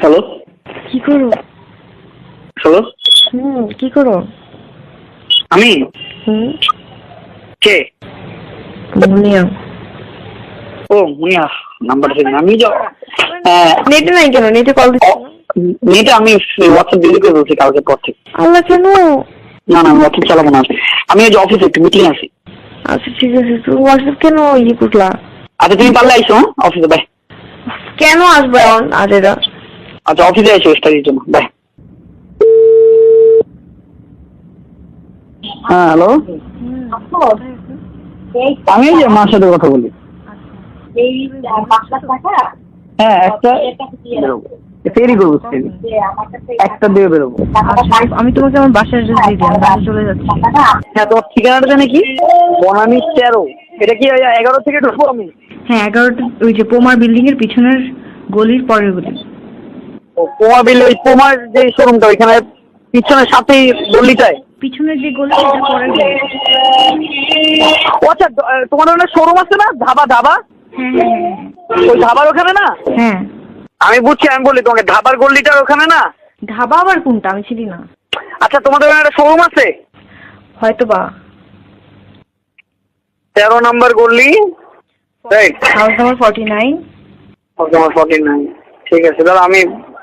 Hello কি করো? Hello হুম কি করো? আমি? হুম। কে? মুনিয়া। ও মুনিয়া নাম্বারটা ঠিক না। আমি যাও হ্যাঁ। নেটে নাই কেন? নেটে কল দিচ্ছি। আমি হোয়াটসঅ্যাপ ডিলিট করে বলছি কালকে পর থেকে। আল্লাহ কেন? না না হোয়াটসঅ্যাপ চালাবো না। আমি যে অফিসে একটু মিটিং আছি। আচ্ছা ঠিক আছে। তুমি হোয়াটসঅ্যাপ কেন ইয়ে করলা? আচ্ছা তুমি পারলে আইসো হ্যাঁ? অফিসে বাই কেন আসবে এখন? আজ এরা আচ্ছা অফিসে আইসো স্টাডির জন্য। বাই হ্যাঁ হ্যালো আমি এই যে মার সাথে কথা বলি। হ্যাঁ একটা ফেরি করব একটা দিয়ে বেরোবো। আমি তোমাকে আমার বাসার অ্যাড্রেস দিয়ে দিই বাসা চলে যাচ্ছি। হ্যাঁ তোমার ঠিকানাটা জানি কি? বনানি তেরো। এটা কি ওই এগারো থেকে ঢুকবো আমি? হ্যাঁ এগারোটা ওই যে পোমার বিল্ডিং এর পিছনের গলির পরের গলি। পোমা বিল ওই পোমার যে শোরুমটা ওইখানে পিছনের সাথেই গল্লিটায় পিছনের যে গলি সেটা পরের গলি ও আচ্ছা তোমার ওখানে শোরুম আছে না? ধাবা ধাবা? হ্যাঁ হ্যাঁ হ্যাঁ। ওই ধাবার ওখানে না? হ্যাঁ। আমি বুঝছি আমি বলি তোমাকে ধাবার গল্লিটার ওখানে না? ধাবা আবার কোনটা? আমি চিনি না। আচ্ছা তোমাদের ওখানে একটা শোরুম আছে? হয়তো বা তেরো নম্বর গল্লি right house number forty nine আমার ফর্টি নাইন ঠিক আছে দাদা আমি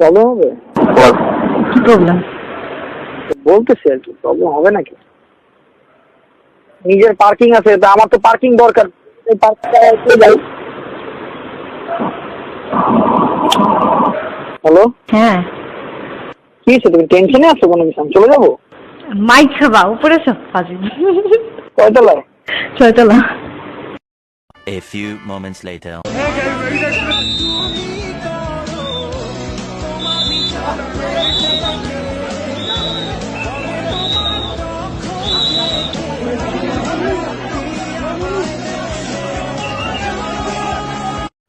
প্রবলেম হবে? কি প্রবলেম বলতেছি আর কি প্রবলেম হবে নাকি? নিজের পার্কিং আছে তা আমার তো পার্কিং দরকার। হ্যালো হ্যাঁ। কি হয়েছে? তুমি টেনশনে আছো কোনো কিছু? চলে যাব? মাইক খাবা উপরে সব ফাজি কয়তলায় ছয়তলা। A few moments later.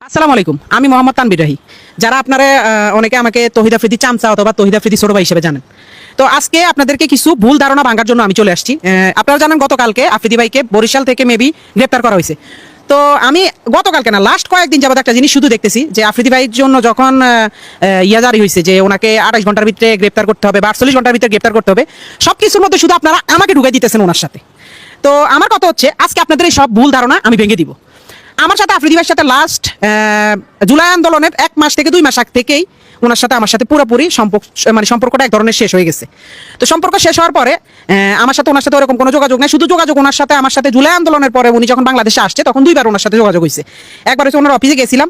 আসসালামু আলাইকুম, আমি মোহাম্মদ তানবির রাহি। যারা আপনারা অনেকে আমাকে তহিদা ফ্রিদি চামচা অথবা তহিদা ফ্রিদি ভাই হিসেবে জানেন। তো আজকে আপনাদেরকে কিছু ভুল ধারণা ভাঙার জন্য আমি চলে আসছি। আপনারা জানেন গতকালকে আফ্রিদি ভাইকে বরিশাল থেকে মেবি গ্রেপ্তার করা হয়েছে। তো আমি গতকালকে না লাস্ট কয়েকদিন যাবত একটা জিনিস শুধু দেখতেছি যে আফ্রিদি ভাইয়ের জন্য যখন ইয়া জারি হয়েছে যে ওনাকে আঠাশ ঘণ্টার ভিতরে গ্রেপ্তার করতে হবে বা আটচল্লিশ ঘণ্টার ভিতরে গ্রেপ্তার করতে হবে সব কিছুর মধ্যে শুধু আপনারা আমাকে ঢুকে দিতেছেন ওনার সাথে। তো আমার কথা হচ্ছে, আজকে আপনাদের এই সব ভুল ধারণা আমি ভেঙে দিব। আমার সাথে আফ্রিদি ভাইয়ের সাথে লাস্ট জুলাই আন্দোলনের এক মাস থেকে দুই মাস আগ থেকেই ওনার সাথে আমার সাথে পুরোপুরি সম্পর্ক মানে সম্পর্কটা এক ধরনের শেষ হয়ে গেছে। তো সম্পর্ক শেষ হওয়ার পরে আমার সাথে ওনার সাথে ওরকম কোনো যোগাযোগ নেই। শুধু যোগাযোগ ওনার সাথে, আমার সাথে জুলাই আন্দোলনের পরে উনি যখন বাংলাদেশে আসছে, তখন দুইবার ওনার সাথে যোগাযোগ হয়েছে। একবার হচ্ছে ওনার অফিসে গেছিলাম।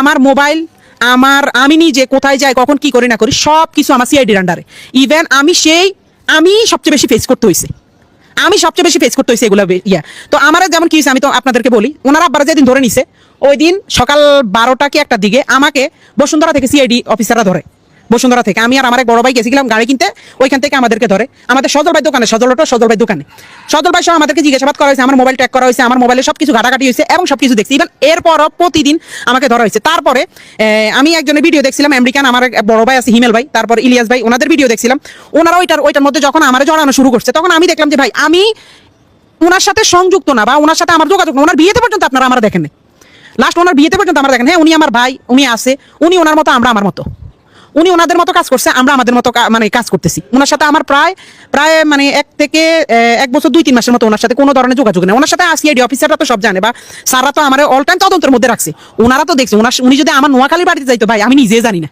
আমার মোবাইল, আমার, আমি নিজে কোথায় যাই, কখন কি করি না করি সব কিছু আমার সিআইডির আন্ডারে ইভেন আমি সেই, আমি সবচেয়ে বেশি ফেস করতে হয়েছে আমি সবচেয়ে বেশি ফেস করতে হয়েছে এগুলো ইয়া। তো আমার যেমন কি হয়েছে আমি তো আপনাদেরকে বলি, ওনারা আব্বারা যেদিন ধরে নিছে, ওই দিন সকাল বারোটা কি একটা দিকে আমাকে বসুন্ধরা থেকে সিআইডি অফিসাররা ধরে। বসুন্ধরা থেকে। আমি আর আমার এক বড় ভাই গেছিলাম গাড়ি কিনতে, ওইখান থেকে আমাদেরকে ধরে। আমাদের সজল ভাই দোকানে, সজল অটো সজল ভাই দোকানে। সজল ভাই সহ আমাদেরকে জিজ্ঞাসাবাদ করা হয়েছে, আমার মোবাইল ট্র্যাক করা হয়েছে, আমার মোবাইলে সব কিছু ঘাটাঘাটি হয়েছে এবং সব কিছু দেখছি। ইভেন এরপরও প্রতিদিন আমাকে ধরা হয়েছে। তারপরে আমি একজনের ভিডিও দেখছিলাম, আমেরিকান, আমার এক বড় ভাই আছে, হিমেল ভাই, তারপর ইলিয়াস ভাই, ওনাদের ভিডিও দেখছিলাম। ওনারা ওইটার ওইটার মধ্যে যখন আমার জড়ানো শুরু করছে, তখন আমি দেখলাম যে ভাই, আমি ওনার সাথে সংযুক্ত না বা ওনার সাথে আমার যোগাযোগ না। ওনার বিয়েতে পর্যন্ত আপনারা আমার দেখেন লাস্ট ওনার বিয়েতে পর্যন্ত আমার দেখেন হ্যাঁ উনি আমার ভাই, উনি আছে, উনি ওনার মতো, আমরা আমার মতো। উনি ওনাদের মতো কাজ করছে, আমরা আমাদের মতো মানে কাজ করতেছি। ওনার সাথে আমার প্রায় প্রায় মানে এক থেকে এক বছর দুই তিন মাসের মতো ওনার সাথে কোনো ধরনের যোগাযোগ নেই। ওনার সাথে সিআইডি অফিসাররা তো সব জানে, বা স্যাররা তো আমার অল টাইম তদন্তের মধ্যে রাখছে। ওনারা তো দেখছে, ওনার, উনি যদি আমার নোয়াখালীর বাড়িতে যাইতো, ভাই, আমি নিজে জানি না।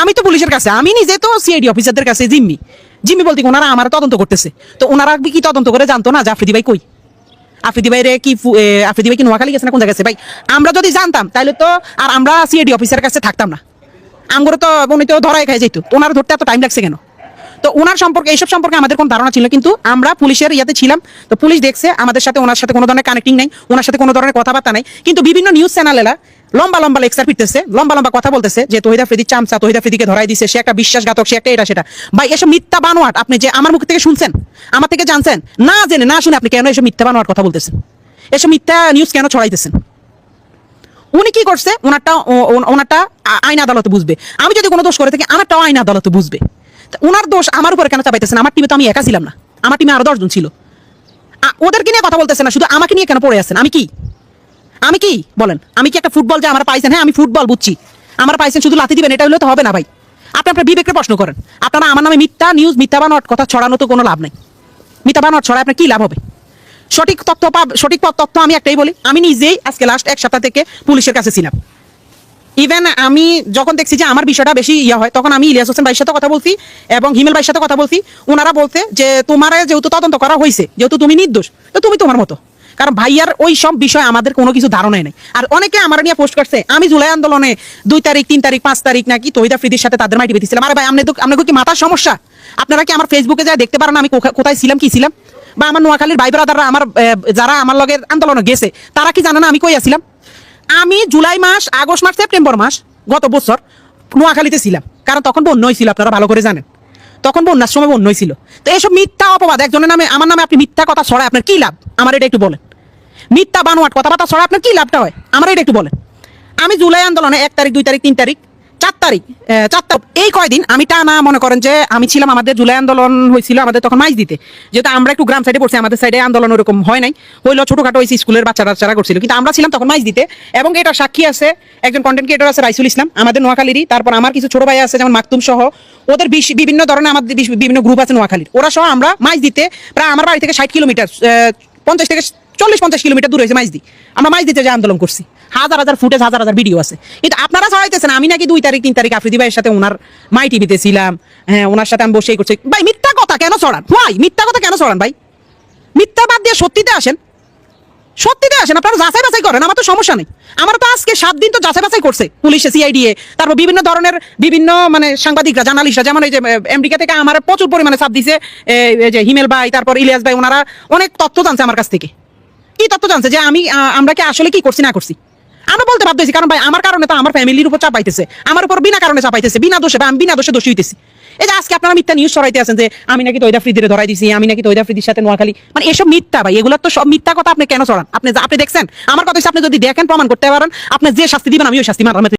আমি তো পুলিশের কাছে, আমি নিজে তো সিআইডি অফিসারদের কাছে জিম্মি। জিম্মি বলতে ওনারা আমার তদন্ত করতেছে। তো ওনারা কি তদন্ত করে জানতো না যে আফ্রিদি ভাই কই? আফ্রিদি ভাই রে কি আফ্রিদি ভাই কি নোয়াখালী গেছে না কোন জায়গায় ভাই, আমরা যদি জানতাম তাহলে তো আর আমরা সিআইডি অফিসারের কাছে থাকতাম না। আমগুলো তো উনি তো ধরাই খাই যেত ওনার ধরতে এত টাইম লাগছে কেন? তো ওনার সম্পর্কে, এইসব সম্পর্কে আমাদের কোনো ধারণা ছিল কিন্তু আমরা পুলিশের ইয়াতে ছিলাম। তো পুলিশ দেখছে, আমাদের সাথে, ওনার সাথে কোনো ধরনের কানেক্টিং নেই, ওনার সাথে কোনো ধরনের কথাবার্তা নাই। কিন্তু বিভিন্ন নিউজ চ্যানেলেরা লম্বা লম্বা লেকচার ফিরতেছে, লম্বা লম্বা কথা বলতেছে যে তহিদা ফ্রিদি চামচা, তহিদা ফ্রিদিকে ধরাই দিছে, সে একটা বিশ্বাসঘাতক, সে একটা এটা, সেটা। ভাই, এসব মিথ্যা বানোয়াট, আপনি যে আমার মুখ থেকে শুনছেন, আমার থেকে জানছেন, না জেনে, না শুনে আপনি কেন এসব মিথ্যা বানোয়াট কথা বলতেছেন? এসব মিথ্যা নিউজ কেন ছড়াইতেছেন? উনি কি করছে? ওনারটা ওনারটা আইন আদালতে বুঝবে। আমি যদি কোনো দোষ করে থাকি, আমারটাও আইন আদালতে বুঝবে। ওনার দোষ আমার উপরে কেন চাপাইতেছেন? আমার টিমে তো আমি একা ছিলাম না। আমার টিমে আরও দশজন ছিল। ওদেরকে নিয়ে কথা বলতেছে না, শুধু আমাকে নিয়ে কেন পড়ে আছেন? আমি কি? আমি কি? বলেন, আমি কি একটা ফুটবল যে আমার পাইছেন? হ্যাঁ আমি ফুটবল বুঝছি। আমার পাইছেন শুধু লাথি দিবেন, এটা হলে তো হবে না ভাই। আপনি আপনার বিবেককে প্রশ্ন করেন। আপনারা আমার নামে মিথ্যা নিউজ মিথ্যা বানোয়াট কথা ছড়ানো তো কোনো লাভ নেই। মিথ্যা বানোয়াট ছড়ায়, আপনার কি লাভ হবে? সঠিক তথ্য পাব সঠিক তথ্য আমি একটাই বলি, আমি নিজেই আজকে লাস্ট এক সপ্তাহ থেকে পুলিশের কাছে ছিলাম। ইভেন আমি যখন দেখছি যে আমার বিষয়টা বেশি ইয়া হয়, তখন আমি ইলিয়াস হোসেন ভাইয়ের সাথে কথা বলছি এবং হিমেল ভাইয়ের সাথে কথা বলছি। ওনারা বলছে যে, তোমার যেহেতু তদন্ত করা হয়েছে, যেহেতু তুমি নির্দোষ, তো তুমি তোমার মতো। কারণ ভাইয়ার ওই সব বিষয় আমাদের কোনো কিছু ধারণাই নেই। আর অনেকে আমার নিয়ে পোস্ট করছে, আমি জুলাই আন্দোলনে দুই তারিখ, তিন তারিখ, পাঁচ তারিখ নাকি তহিদা ফ্রিদির সাথে তাদের মাইটি বেঁধেছিলাম। আরে ভাই আপনি তো আপনাকে কি মাথার সমস্যা? আপনারা কি আমার ফেসবুকে যা দেখতে পারেন আমি কোথায় ছিলাম, কি ছিলাম? বা আমার নোয়াখালীর ভাই ব্রাদাররা আমার যারা আমার লগে আন্দোলনে গেছে, তারা কি জানে না আমি কই আছিলাম? আমি জুলাই মাস, আগস্ট মাস, সেপ্টেম্বর মাস গত বছর নোয়াখালীতে ছিলাম। কারণ তখন বন্যা হয়েছিল, আপনারা ভালো করে জানেন। তখন বন্যার সময় বন্যা হয়েছিল। তো এইসব মিথ্যা অপবাদ, একজনের নামে, আমার নামে আপনি মিথ্যা কথা ছড়ায়, আপনার কি লাভ? আমার এটা একটু বলেন। মিথ্যা বানোয়াট কথাবার্তা ছড়ায়, আপনার কি লাভটা হয়? আমার এটা একটু বলেন। আমি জুলাই আন্দোলনে এক তারিখ, দুই তারিখ, তিন তারিখ চার তারিখ চার তারিখ। এই কয়দিন আমি টানা মনে করেন যে আমি ছিলাম আমাদের জুলাই আন্দোলন হয়েছিল আমাদের তখন মাইজ দিতে। যেহেতু আমরা একটু গ্রাম সাইডে পড়ছি, আমাদের সাইডে আন্দোলন ওরকম হয় নাই। হইল ছোটখাটো হয়েছে স্কুলের বাচ্চা বাচ্চারা করছিল। কিন্তু আমরা ছিলাম তখন মাইজ দিতে। এবং এটা সাক্ষী আছে, একজন কন্টেন্ট ক্রিয়েটর আছে, রাইসুল ইসলাম, আমাদের নোয়াখালীরই। তারপর আমার কিছু ছোট ভাই আছে, যেমন মাকতুম সহ। ওদের বিভিন্ন ধরনের আমাদের বিভিন্ন গ্রুপ আছে নোয়াখালীর। ওরা সহ আমরা মাইজ দিতে প্রায় আমার বাড়ি থেকে ষাট কিলোমিটার পঞ্চাশ থেকে চল্লিশ, পঞ্চাশ কিলোমিটার দূরে হয়েছে মাইজ দি। আমরা মাইজ দিতে যে আন্দোলন করছি। হাজার হাজার ফুটেজ, হাজার হাজার ভিডিও আছে। কিন্তু আপনারা ছড়াইতেছেন, আমি নাকি দুই তারিখ, তিন তারিখ আফ্রিদি ভাইয়ের সাথে ওনার মাই টিভিতে ছিলাম। হ্যাঁ ওনার সাথে আমি বসেই করছি। ভাই, মিথ্যা কথা কেন ছড়ান? ভাই মিথ্যা কথা কেন ছড়ান ভাই? মিথ্যা বাদ দিয়ে সত্যিতে আসেন। সত্যিতে আসেন, আপনারা যাচাই বাছাই করেন, আমার তো সমস্যা নেই। আমার তো আজকে সাত দিন তো যাচাই বাছাই করছে, পুলিশে সিআইডিএ তারপর বিভিন্ন ধরনের, বিভিন্ন মানে সাংবাদিকরা, জার্নালিস্টরা, যেমন এই যে আমেরিকা থেকে আমার প্রচুর পরিমাণে চাপ দিছে যে হিমেল ভাই, তারপর ইলিয়াস ভাই, ওনারা অনেক তথ্য জানছে আমার কাছ থেকে। কি তথ্য জানছে? যে আমি আমরা কি আসলে কি করছি, না করছি? আমরা বলতে বাধ্য কারণ ভাই, আমার কারণে তো আমার ফ্যামিলির উপর চাপাইতেছে আমার উপর বিনা কারণে চাপাইতেছে বিনা দোষে, আমি বিনা দোষে দোষী হইতেছি। এই যে আজকে আপনারা মিথ্যা নিউজ সরাইতে আছেন যে, আমি নাকি তৈদা ফ্রিদিরে ধরাই দিছি, আমি নাকি তৈদা ফ্রিদির সাথে নোয়াখালী। মানে এসব মিথ্যা ভাই, এগুলো তো সব মিথ্যা কথা আপনি কেন সরান আপনি আপনি দেখছেন? আমার কথা আপনি যদি দেখেন, প্রমাণ করতে পারেন, আপনি যে শাস্তি দিবেন, আমি ওই শাস্তি মারার